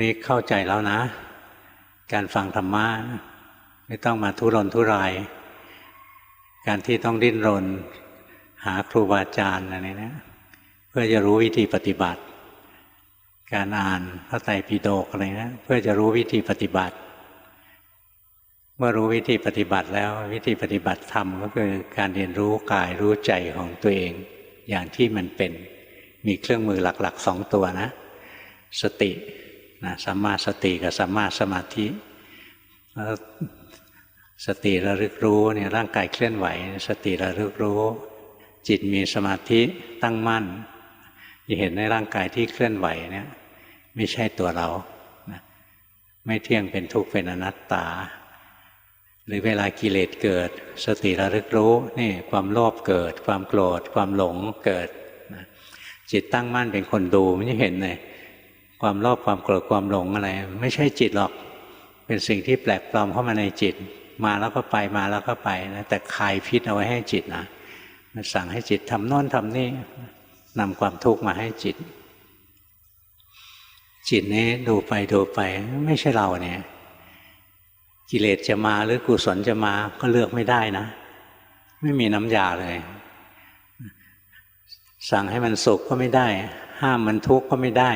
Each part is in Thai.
นี่เข้าใจแล้วนะ การฟังธรรมะไม่ต้องมาทุรนทุราย การที่ต้องดิ้นรน หาครูบาอาจารย์อะไรนะเพื่อจะรู้วิธีปฏิบัติ การอ่านพระไตรปิฎกอะไรนะเพื่อจะรู้วิธีปฏิบัติ เมื่อรู้วิธีปฏิบัติแล้ววิธีปฏิบัติธรรมก็คือการเรียนรู้กายรู้ใจของตัวเอง อย่างที่มันเป็นมีเครื่องมือหลักๆสองตัวนะ สติ นะสัมมาสติกับสัมมาสมาธิแล้วสติระลึกรู้เนี่ยร่างกายเคลื่อนไหว สติระลึกรู้ จิตมีสมาธิตั้งมั่นจะเห็นในร่างกายที่เคลื่อนไหวเนี่ยไม่ใช่ตัวเรานะไม่เที่ยงเป็นทุกข์เป็นอนัตตา หรือเวลากิเลสเกิด สติระลึกรู้นี่ความโลภเกิด ความโกรธ ความหลงเกิดนะจิตตั้งมั่นเป็นคนดูมันจะเห็นเลย ความโลภความโกรธความหลงอะไร ไม่ใช่จิตหรอก เป็นสิ่งที่แปลกปลอมเข้ามาในจิต มาแล้วก็ไปมาแล้วก็ไปนะแต่คายพิษเอาไว้ให้จิตนะมันสั่งให้จิตทำโน่นทำนี่นำความทุกข์มาให้จิต จิตนี้ดูไปดูไป ไม่ใช่เราเนี่ย กิเลสจะมาหรือกุศลจะมาก็เลือกไม่ได้นะ ไม่มีน้ำยาเลย สั่งให้มันสุขก็ไม่ได้ ห้ามมันทุกข์ก็ไม่ได้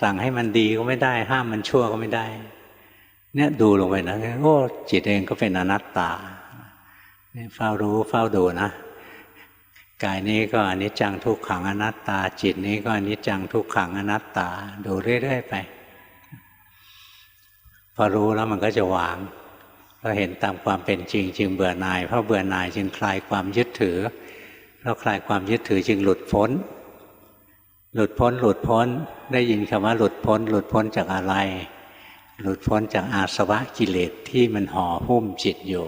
สั่งให้มันดีก็ไม่ได้ ห้ามมันชั่วก็ไม่ได้ เนี่ยดูลงไปนะโอ้จิตเองก็เป็นอนัตตาเนี่ยเฝ้ารู้เฝ้าดูนะกายนี้ก็อนิจจังทุกขังอนัตตา จิตนี้ก็อนิจจังทุกขังอนัตตา ดูเรื่อยๆไป พอรู้แล้วมันก็จะวางเราเห็นตามความเป็นจริง จึงเบื่อหน่ายเพราะเบื่อหน่ายจึงคลายความยึดถือเพราคลายความยึดถือจึงหลุดพ้น หลุดพ้นหลุดพ้นได้ยินคำว่าหลุดพ้น หลุดพ้นจากอะไร หลุดพ้นจากอาสวะกิเลสที่มันห่อหุ้มจิตอยู่